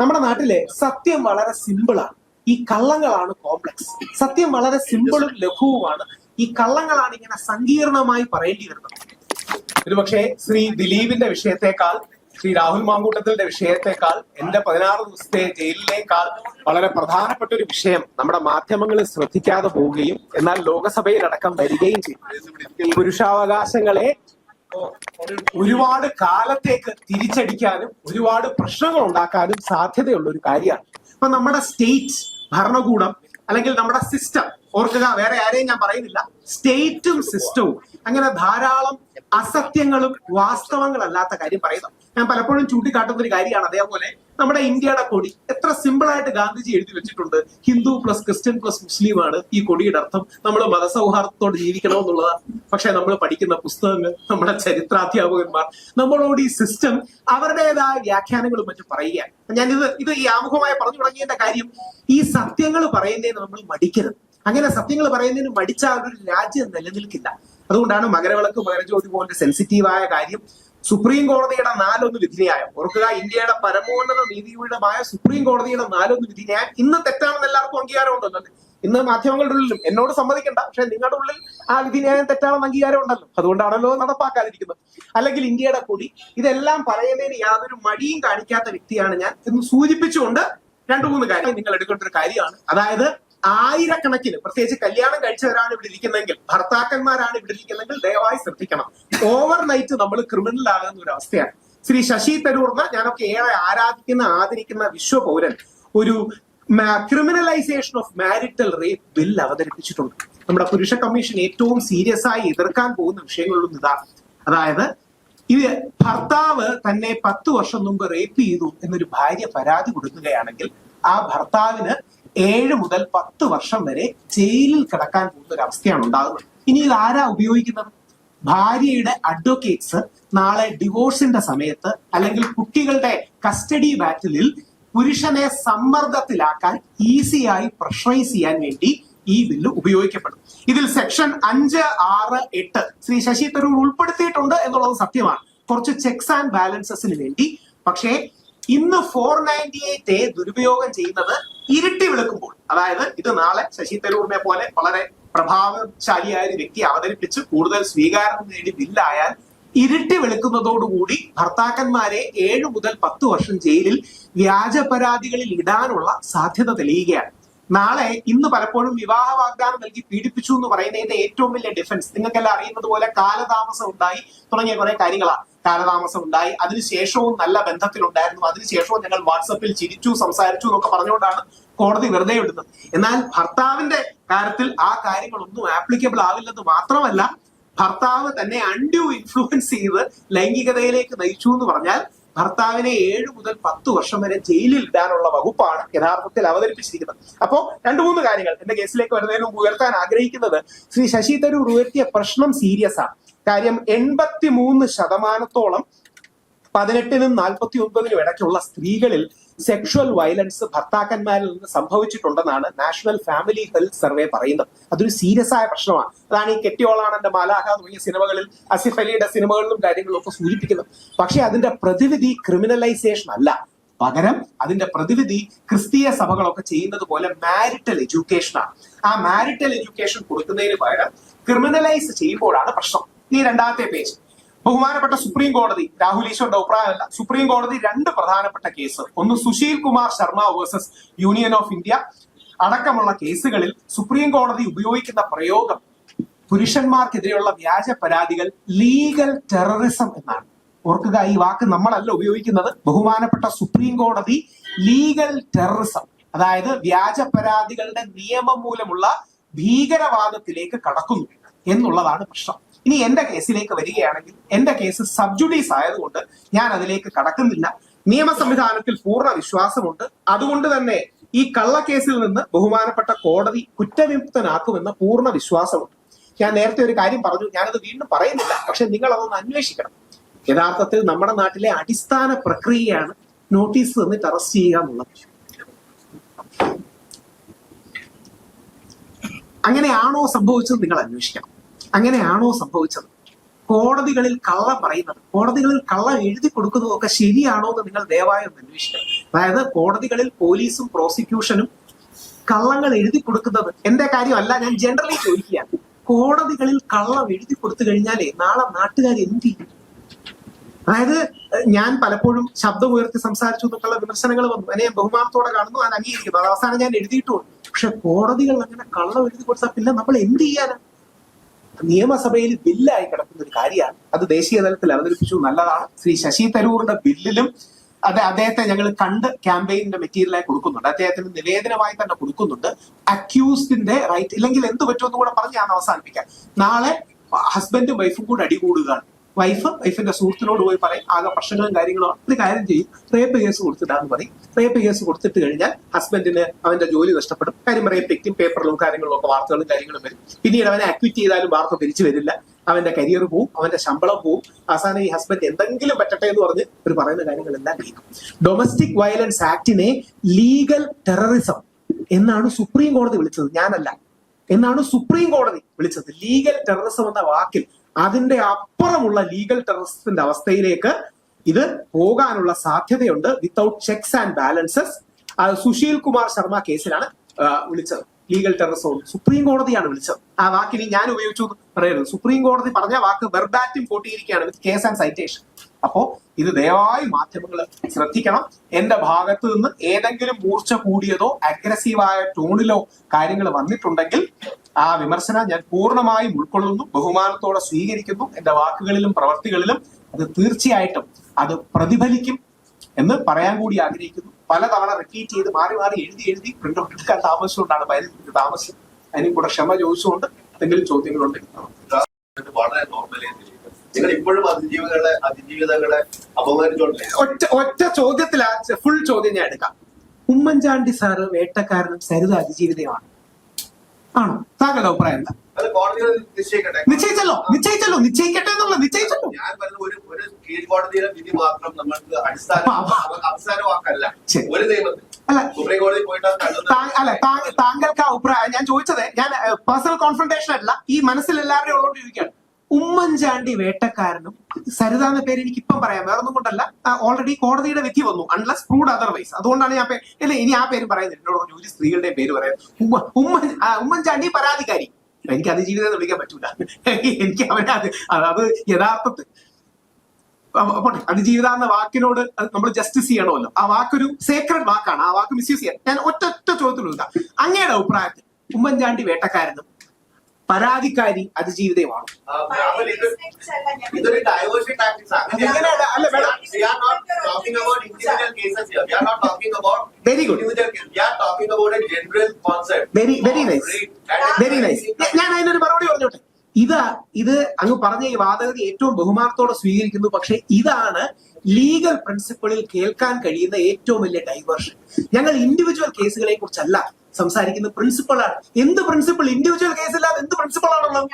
നമ്മുടെ നാട്ടിലെ സത്യം വളരെ സിമ്പിളാണ് ഈ കള്ളങ്ങളാണ് കോംപ്ലക്സ് സത്യം വളരെ സിമ്പിളും ലഘുവുമാണ്. ഈ കള്ളങ്ങളാണ് ഇങ്ങനെ സങ്കീർണമായി പറയേണ്ടി വരുന്നത് ഒരുപക്ഷെ ശ്രീ ദിലീപിന്റെ വിഷയത്തെക്കാൾ ശ്രീ രാഹുൽ മാങ്കൂട്ടത്തിന്റെ വിഷയത്തെക്കാൾ എന്റെ പതിനാറ് ദിവസത്തെ ജയിലിനേക്കാൾ വളരെ പ്രധാനപ്പെട്ട ഒരു വിഷയം നമ്മുടെ മാധ്യമങ്ങൾ ശ്രദ്ധിക്കാതെ പോവുകയും എന്നാൽ ലോകസഭയിലടക്കം വരികയും ചെയ്യും പുരുഷാവകാശങ്ങളെ ഒരുപാട് കാലത്തേക്ക് തിരിച്ചടിക്കാനും ഒരുപാട് പ്രശ്നങ്ങൾ ഉണ്ടാക്കാനും സാധ്യതയുള്ള ഒരു കാര്യമാണ്. അപ്പൊ നമ്മുടെ സ്റ്റേറ്റ് ഭരണകൂടം അല്ലെങ്കിൽ നമ്മുടെ സിസ്റ്റം ഓർക്കുക വേറെ ആരെയും ഞാൻ പറയുന്നില്ല. സ്റ്റേറ്റും സിസ്റ്റവും. അങ്ങനെ ധാരാളം അസത്യങ്ങളും വാസ്തവങ്ങളല്ലാത്ത കാര്യം പറയുന്നു. ഞാൻ പലപ്പോഴും ചൂണ്ടിക്കാട്ടുന്ന ഒരു കാര്യമാണ് അതേപോലെ നമ്മുടെ ഇന്ത്യയുടെ കൊടി. എത്ര സിമ്പിൾ ആയിട്ട് ഗാന്ധിജി എഴുതി വെച്ചിട്ടുണ്ട്. Hindu plus Christian plus Muslim ആണ് ഈ കൊടിയുടെ അർത്ഥം. നമ്മൾ മതസൗഹാർദ്ദത്തോട് ജീവിക്കണമെന്നുള്ളതാണ് പക്ഷെ നമ്മൾ പഠിക്കുന്ന പുസ്തകങ്ങൾ നമ്മുടെ ചരിത്രാധ്യാപകന്മാർ നമ്മളോട് ഈ സിസ്റ്റം അവരുടേതായ വ്യാഖ്യാനങ്ങളും മറ്റും പറയുകയാണ്. ഞാൻ ഇത് ഇത് ഈ ആമുഖമായി പറഞ്ഞു തുടങ്ങിയതിന്റെ കാര്യം ഈ സത്യങ്ങൾ പറയുന്നതിന് നമ്മൾ മടിക്കരുത്. അങ്ങനെ സത്യങ്ങൾ പറയുന്നതിന് മടിച്ച ഒരു രാജ്യം നിലനിൽക്കില്ല. അതുകൊണ്ടാണ് മകരവിളക്ക് മകരജ്യോതി പോലെ സെൻസിറ്റീവായ കാര്യം സുപ്രീം കോടതിയുടെ നാലൊന്ന് വിധിന്യായം. ഓർക്കുക ഇന്ത്യയുടെ പരമോന്നത നീതിപീഠമായ സുപ്രീം കോടതിയുടെ നാലൊന്ന് വിധിന്യായം ഇന്ന് തെറ്റാണെന്ന് എല്ലാവർക്കും അംഗീകാരം ഇന്ന് മാധ്യമങ്ങളുടെ ഉള്ളിലും എന്നോട് സമ്മതിക്കണ്ട പക്ഷെ നിങ്ങളുടെ ഉള്ളിൽ ആ വിധിന്യായം തെറ്റാണെന്ന് അംഗീകാരം ഉണ്ടല്ലോ അതുകൊണ്ടാണല്ലോ നടപ്പാക്കാതിരിക്കുന്നത്. അല്ലെങ്കിൽ ഇന്ത്യയുടെ കൊടി ഇതെല്ലാം പറയുന്നതിന് യാതൊരു മടിയും കാണിക്കാത്ത വ്യക്തിയാണ് ഞാൻ എന്ന് സൂചിപ്പിച്ചുകൊണ്ട് രണ്ടു മൂന്ന് കാര്യങ്ങൾ നിങ്ങൾ എടുക്കേണ്ട ഒരു കാര്യമാണ്. അതായത് ആയിരക്കണക്കിന് പ്രത്യേകിച്ച് കല്യാണം കഴിച്ചവരാണ് ഇവിടെ ഇരിക്കുന്നതെങ്കിൽ ഭർത്താക്കന്മാരാണ് ഇവിടെ ഇരിക്കുന്നതെങ്കിൽ ദയവായി ശ്രദ്ധിക്കണം. ഓവർ നൈറ്റ് നമ്മൾ ക്രിമിനൽ ആകുന്ന ഒരു അവസ്ഥയാണ്. ശ്രീ ശശി തരൂർന്ന ഞാനൊക്കെ ഏറെ ആരാധിക്കുന്ന ആദരിക്കുന്ന വിശ്വപൗരൻ ഒരു criminalisation of marital rape bill അവതരിപ്പിച്ചിട്ടുണ്ട്. നമ്മുടെ പുരുഷ കമ്മീഷൻ ഏറ്റവും സീരിയസ് ആയി എതിർക്കാൻ പോകുന്ന വിഷയങ്ങളിലൊന്നും ഇതാണ് അതായത് ഇത് ഭർത്താവ് തന്നെ പത്ത് വർഷം മുമ്പ് റേപ്പ് ചെയ്തു എന്നൊരു ഭാര്യ പരാതി കൊടുക്കുകയാണെങ്കിൽ ആ ഭർത്താവിന് ഏഴ് മുതൽ പത്ത് വർഷം വരെ ജയിലിൽ കിടക്കാൻ പോകുന്ന ഒരു അവസ്ഥയാണ് ഉണ്ടാകുന്നത്. ഇനി ഇത് ആരാ ഉപയോഗിക്കുന്നത്? ഭാര്യയുടെ അഡ്വക്കേറ്റ്സ് നാളെ ഡിവോഴ്സിന്റെ സമയത്ത് അല്ലെങ്കിൽ കുട്ടികളുടെ കസ്റ്റഡി ബാറ്റിലിൽ പുരുഷനെ സമ്മർദ്ദത്തിലാക്കാൻ ഈസിയായി പ്രഷറൈസ് ചെയ്യാൻ വേണ്ടി ഈ ബില്ല് ഉപയോഗിക്കപ്പെടും. ഇതിൽ സെക്ഷൻ അഞ്ച് ആറ് എട്ട് ശ്രീ ശശി തരൂർ ഉൾപ്പെടുത്തിയിട്ടുണ്ട് എന്നുള്ളത് സത്യമാണ്. കുറച്ച് ചെക്സ് ആൻഡ് ബാലൻസസിന് വേണ്ടി. പക്ഷേ ഇന്ന് ഫോർ നയന്റി എയ്റ്റ് എ ദുരുപയോഗം ചെയ്യുന്നത് ഇരട്ടി വിളക്കുമ്പോൾ അതായത് ഇത് നാളെ ശശി തരൂറിനെ പോലെ വളരെ പ്രഭാവശാലിയായ ഒരു വ്യക്തി അവതരിപ്പിച്ച് കൂടുതൽ സ്വീകാരം നേടി ബില്ലായാൽ ഇരുട്ടി വെളുക്കുന്നതോടുകൂടി ഭർത്താക്കന്മാരെ ഏഴു മുതൽ പത്ത് വർഷം ജയിലിൽ വ്യാജ പരാതികളിൽ ഇടാനുള്ള സാധ്യത തെളിയുകയാണ്. നാളെ ഇന്ന് പലപ്പോഴും വിവാഹ വാഗ്ദാനം നൽകി പീഡിപ്പിച്ചു എന്ന് പറയുന്നതിന്റെ ഏറ്റവും വലിയ ഡിഫൻസ് നിങ്ങൾക്കെല്ലാം അറിയുന്നത് പോലെ കാലതാമസം ഉണ്ടായി തുടങ്ങിയ കുറെ കാര്യങ്ങളാണ്. കാലതാമസം ഉണ്ടായി അതിനുശേഷവും നല്ല ബന്ധത്തിലുണ്ടായിരുന്നു. അതിനുശേഷവും ഞങ്ങൾ വാട്സപ്പിൽ ചിരിച്ചു സംസാരിച്ചു എന്നൊക്കെ പറഞ്ഞുകൊണ്ടാണ് കോടതി വെറുതെ വിടുന്നത്. എന്നാൽ ഭർത്താവിന്റെ കാര്യത്തിൽ ആ കാര്യങ്ങളൊന്നും ആപ്ലിക്കബിൾ ആവില്ലെന്ന് മാത്രമല്ല ഭർത്താവ് തന്നെ അൺഡ്യൂ ഇൻഫ്ലുവൻസ് ചെയ്ത് ലൈംഗികതയിലേക്ക് നയിച്ചു എന്ന് പറഞ്ഞാൽ ഭർത്താവിനെ ഏഴ് മുതൽ പത്ത് വർഷം വരെ ജയിലിൽ ഇടാനുള്ള വകുപ്പാണ് യഥാർത്ഥത്തിൽ അവതരിപ്പിച്ചിരിക്കുന്നത്. അപ്പോ രണ്ടു മൂന്ന് കാര്യങ്ങൾ എന്റെ കേസിലേക്ക് വരുന്നതിന് മുമ്പ് ഉയർത്താൻ ആഗ്രഹിക്കുന്നത് ശ്രീ ശശി തരൂർ ഉയർത്തിയ പ്രശ്നം സീരിയസ് ആണ്. കാര്യം എൺപത്തി മൂന്ന് ശതമാനത്തോളം പതിനെട്ടിനും നാൽപ്പത്തി ഒൻപതിനും ഇടയ്ക്കുള്ള സ്ത്രീകളിൽ സെക്ഷുവൽ വയലൻസ് ഭർത്താക്കന്മാരിൽ നിന്ന് സംഭവിച്ചിട്ടുണ്ടെന്നാണ് നാഷണൽ ഫാമിലി ഹെൽത്ത് സർവേ പറയുന്നത്. അതൊരു സീരിയസ് ആയ പ്രശ്നമാണ്. അതാണ് ഈ കെട്ടിയോളാണ് എന്റെ മാലാഹ തുടങ്ങിയ സിനിമകളിൽ അസിഫ് അലിയുടെ സിനിമകളിലും കാര്യങ്ങളിലും ഒക്കെ സൂചിപ്പിക്കുന്നത്. പക്ഷെ അതിന്റെ പ്രതിവിധി ക്രിമിനലൈസേഷൻ അല്ല. പകരം അതിന്റെ പ്രതിവിധി ക്രിസ്തീയ സഭകളൊക്കെ ചെയ്യുന്നത് പോലെ മാരിറ്റൽ എഡ്യൂക്കേഷനാണ് ആ മാരിറ്റൽ എഡ്യൂക്കേഷൻ കൊടുക്കുന്നതിന് പകരം ക്രിമിനലൈസ് ചെയ്യുമ്പോഴാണ് പ്രശ്നം. ഈ രണ്ടാമത്തെ പേജ് ബഹുമാനപ്പെട്ട സുപ്രീം കോടതി രാഹുൽ ഈശ്വറിന്റെ അഭിപ്രായമല്ല. സുപ്രീം കോടതി രണ്ട് പ്രധാനപ്പെട്ട കേസ് ഒന്ന് Sushil Kumar Sharma versus union of India അടക്കമുള്ള കേസുകളിൽ സുപ്രീം കോടതി ഉപയോഗിക്കുന്ന പ്രയോഗം പുരുഷന്മാർക്കെതിരെയുള്ള വ്യാജ പരാതികൾ ലീഗൽ ടെററിസം എന്നാണ്. ഓർക്കുക ഈ വാക്ക് നമ്മളല്ല ഉപയോഗിക്കുന്നത്. ബഹുമാനപ്പെട്ട സുപ്രീം കോടതി ലീഗൽ ടെററിസം അതായത് വ്യാജ പരാതികളുടെ നിയമം മൂലമുള്ള ഭീകരവാദത്തിലേക്ക് കടക്കുന്നു എന്നുള്ളതാണ് പ്രശ്നം. ഇനി എന്റെ കേസിലേക്ക് വരികയാണെങ്കിൽ എന്റെ കേസ് സബ്ജുഡീസ് ആയതുകൊണ്ട് ഞാൻ അതിലേക്ക് കടക്കുന്നില്ല. നിയമ സംവിധാനത്തിൽ പൂർണ വിശ്വാസമുണ്ട്. അതുകൊണ്ട് തന്നെ ഈ കള്ളക്കേസിൽ നിന്ന് ബഹുമാനപ്പെട്ട കോടതി കുറ്റവിമുക്തനാക്കുമെന്ന പൂർണ വിശ്വാസമുണ്ട്. ഞാൻ നേരത്തെ ഒരു കാര്യം പറഞ്ഞു ഞാനത് വീണ്ടും പറയുന്നില്ല. പക്ഷെ നിങ്ങൾ അതൊന്ന് അന്വേഷിക്കണം. യഥാർത്ഥത്തിൽ നമ്മുടെ നാട്ടിലെ അടിസ്ഥാന പ്രക്രിയയാണ് നോട്ടീസ് തന്നിട്ട് അറസ്റ്റ് ചെയ്യുക എന്നുള്ളത്. അങ്ങനെയാണോ സംഭവിച്ചത്? നിങ്ങൾ അന്വേഷിക്കണം. അങ്ങനെയാണോ സംഭവിച്ചത്? കോടതികളിൽ കള്ളം പറയുന്നത് കോടതികളിൽ കള്ളം എഴുതി കൊടുക്കുന്നതൊക്കെ ശരിയാണോ എന്ന് നിങ്ങൾ ദയവായി ഒന്ന് അന്വേഷിക്കണം. അതായത് കോടതികളിൽ പോലീസും പ്രോസിക്യൂഷനും കള്ളങ്ങൾ എഴുതി കൊടുക്കുന്നത് എന്റെ കാര്യമല്ല ഞാൻ ജനറലി ചോദിക്കുകയാണ്. കോടതികളിൽ കള്ളം എഴുതി കൊടുത്തു കഴിഞ്ഞാലേ നാളെ നാട്ടുകാർ എന്ത് ചെയ്യും? അതായത് ഞാൻ പലപ്പോഴും ശബ്ദം ഉയർത്തി സംസാരിച്ചു എന്നൊക്കെയുള്ള വിമർശനങ്ങൾ വന്നു. അതിനെ ബഹുമാനത്തോടെ കാണുന്നു ഞാൻ അംഗീകരിക്കുന്നു. അവസാനം ഞാൻ എഴുതിയിട്ടുള്ളൂ പക്ഷെ കോടതികൾ അങ്ങനെ കള്ളം എഴുതി കൊടുത്താൽ പിന്നെ നമ്മൾ എന്ത് ചെയ്യാനാ? നിയമസഭയിൽ ബില്ലായി കിടക്കുന്ന ഒരു കാര്യമാണ്. അത് ദേശീയ തലത്തിൽ അവതരിപ്പിച്ചു. നല്ലതാണ്. ശ്രീ ശശി തരൂറിന്റെ ബില്ലിലും അത് അദ്ദേഹത്തെ ഞങ്ങൾ കണ്ട് ക്യാമ്പയിന്റെ മെറ്റീരിയലായി കൊടുക്കുന്നുണ്ട്. അദ്ദേഹത്തിന് നിവേദനമായി തന്നെ കൊടുക്കുന്നുണ്ട്. അക്യൂസ്ഡിന്റെ റൈറ്റ് ഇല്ലെങ്കിൽ എന്ത് പറ്റുമെന്ന് കൂടെ പറഞ്ഞ് ഞാൻ അവസാനിപ്പിക്കാം. നാളെ ഹസ്ബൻഡും വൈഫും കൂടെ അടികൂടുകയാണ് വൈഫ് വൈഫിന്റെ സുഹൃത്തിനോട് പോയി പറയും ആകെ പ്രശ്നങ്ങളും കാര്യങ്ങളും അത് കാര്യം ചെയ്യും. റേപ്പ് കേസ് കൊടുത്തിട്ടാന്ന് പറയും. റേപ്പ് കേസ് കൊടുത്തിട്ട് കഴിഞ്ഞാൽ ഹസ്ബൻഡിന് അവന്റെ ജോലി നഷ്ടപ്പെടും. കാര്യം റേപ്പിക്കും പേപ്പറിലും കാര്യങ്ങളിലും ഒക്കെ വാർത്തകളും കാര്യങ്ങളും വരും. പിന്നീട് അവനെ അക്വിറ്റ് ചെയ്താലും വാർത്ത തിരിച്ചു വരില്ല. അവന്റെ കരിയർ പോവും അവന്റെ ശമ്പളം പോവും. അവസാനം ഈ ഹസ്ബൻഡ് എന്തെങ്കിലും പറ്റട്ടെ എന്ന് പറഞ്ഞ് ഒരു പറയുന്ന കാര്യങ്ങളെല്ലാം കേൾക്കും. ഡൊമസ്റ്റിക് വയലൻസ് ആക്ടിനെ ലീഗൽ ടെററിസം എന്നാണ് സുപ്രീം കോടതി വിളിച്ചത്. ഞാനല്ല. എന്നാണ് സുപ്രീം കോടതി വിളിച്ചത്. ലീഗൽ ടെററിസം എന്ന വാക്കിൽ അതിന്റെ അപ്പുറമുള്ള ലീഗൽ ടെററിസത്തിന്റെ അവസ്ഥയിലേക്ക് ഇത് പോകാനുള്ള സാധ്യതയുണ്ട് without checks and balances Sushil Kumar Sharma കേസിലാണ് വിളിച്ചത്. ലീഗൽ ടെററിസം സുപ്രീം കോടതിയാണ് വിളിച്ചത്. ആ വാക്കിനി ഞാൻ ഉപയോഗിച്ചു പറയരുത്. സുപ്രീം കോടതി പറഞ്ഞ വാക്ക് വെർബാറ്റും കൂട്ടിയിരിക്കുകയാണ് വിത്ത് കേസ് ആൻഡ് സൈറ്റേഷൻ അപ്പോ ഇത് ദയവായി മാധ്യമങ്ങൾ ശ്രദ്ധിക്കണം. എന്റെ ഭാഗത്ത് നിന്ന് ഏതെങ്കിലും മൂർച്ച കൂടിയതോ അഗ്രസീവായ ടോണിലോ കാര്യങ്ങൾ വന്നിട്ടുണ്ടെങ്കിൽ ആ വിമർശനം ഞാൻ പൂർണമായും ഉൾക്കൊള്ളുന്നു ബഹുമാനത്തോടെ സ്വീകരിക്കുന്നു. എന്റെ വാക്കുകളിലും പ്രവർത്തികളിലും അത് തീർച്ചയായിട്ടും അത് പ്രതിഫലിക്കും എന്ന് പറയാൻ കൂടി ആഗ്രഹിക്കുന്നു. പലതവണ റിപ്പീറ്റ് ചെയ്ത് മാറി മാറി എഴുതി എഴുതി പ്രിന്റ് ഔട്ട് എടുക്കാൻ താമസിച്ചുകൊണ്ടാണ് പതിനഞ്ച് താമസം അതിന് കൂടെ ക്ഷമ ചോദിച്ചുകൊണ്ട് എന്തെങ്കിലും ചോദ്യങ്ങളുണ്ട് വളരെ നോർമലി നിങ്ങൾ ഇപ്പോഴും അതിജീവികളെ അതിജീവിതകളെ അപമാനിച്ചോണ്ടേ ഒറ്റ ഒറ്റ ചോദ്യത്തിൽ ഫുൾ ചോദ്യം ഞാൻ എടുക്കാം. ഉമ്മൻചാണ്ടി സാറ് വേട്ടക്കാരനും സരിത അതിജീവിതയുമാണ്. ആണോ? താങ്കളുടെ അഭിപ്രായം എന്താ? നിശ്ചയിച്ചല്ലോ നിശ്ചയിച്ചല്ലോ നിശ്ചയിക്കട്ടെ എന്നുള്ള നിശ്ചയിച്ചല്ലോ ഞാൻ പറഞ്ഞ ഒരു ഒരു കീഴ്ക്കോടതിയുടെ വിധി മാത്രം നമ്മൾക്ക് അടിസ്ഥാന അവസാന വാക്കല്ല ശരി. ഒരു നിയമത്തിൽ അല്ല സുപ്രീം കോടതി പോയിട്ട് താങ്കൾക്ക് അഭിപ്രായം ഞാൻ ചോദിച്ചത് ഞാൻ പേഴ്സണൽ കോൺഫ്രണ്ടേഷൻ അല്ല ഈ മനസ്സിൽ എല്ലാവരുടെയും ഉള്ളതുകൊണ്ട് ചോദിക്കുകയാണ് ഉമ്മൻചാണ്ടി വേട്ടക്കാരനും സരിത എന്ന പേര് എനിക്ക് ഇപ്പം പറയാം വേറെ ഒന്നും കൊണ്ടല്ല ഓൾറെഡി കോടതിയുടെ വിധി വന്നു അൺലസ് പ്രൂഡ് അതർവൈസ് അതുകൊണ്ടാണ് ഞാൻ ഇല്ല ഇനി ആ പേര് പറയുന്നത്. എന്നോട് ഒരു സ്ത്രീകളുടെ പേര് പറയാം. ഉമ്മ ഉമ്മൻ ഉമ്മൻചാണ്ടി പരാതിക്കാരി. എനിക്ക് അതിജീവിതം വിളിക്കാൻ പറ്റൂല. എനിക്ക് അവനെ അത് അത് യഥാർത്ഥത്തിൽ അപ്പൊ- പോട്ടെ. അതിജീവിത എന്ന വാക്കിനോട് നമ്മൾ ജസ്റ്റിസ് ചെയ്യണമല്ലോ. ആ വാക്കൊരു സേക്രഡ് വാക്കാണ്. ആ വാക്ക് മിസ്യൂസ് ചെയ്യാൻ. ഞാൻ ഒറ്റ ഒറ്റ ചോദ്യത്തിൽ അങ്ങയുടെ അഭിപ്രായത്തിൽ ഉമ്മൻചാണ്ടി വേട്ടക്കാരനും പരാതിക്കാരി അതിജീവിതയുമാണ്. About very good very very nice very nice ഞാൻ അതിനൊരു മറുപടി പറഞ്ഞോട്ടെ? ഇത് ഇത് അങ്ങ് പറഞ്ഞ ഈ വാദഗതി ഏറ്റവും ബഹുമാനത്തോടെ സ്വീകരിക്കുന്നു. പക്ഷെ ഇതാണ് ലീഗൽ പ്രിൻസിപ്പിളിൽ കേൾക്കാൻ കഴിയുന്ന ഏറ്റവും വലിയ ഡൈവേർഷൻ ഞങ്ങൾ ഇൻഡിവിജ്വൽ കേസുകളെ കുറിച്ചല്ല സംസാരിക്കുന്ന പ്രിൻസിപ്പിളാണ് എന്ത് പ്രിൻസിപ്പിൾ ഇൻഡിവിജ്വൽ കേസില്ലാതെ എന്ത് പ്രിൻസിപ്പിൾ ആണുള്ളത്?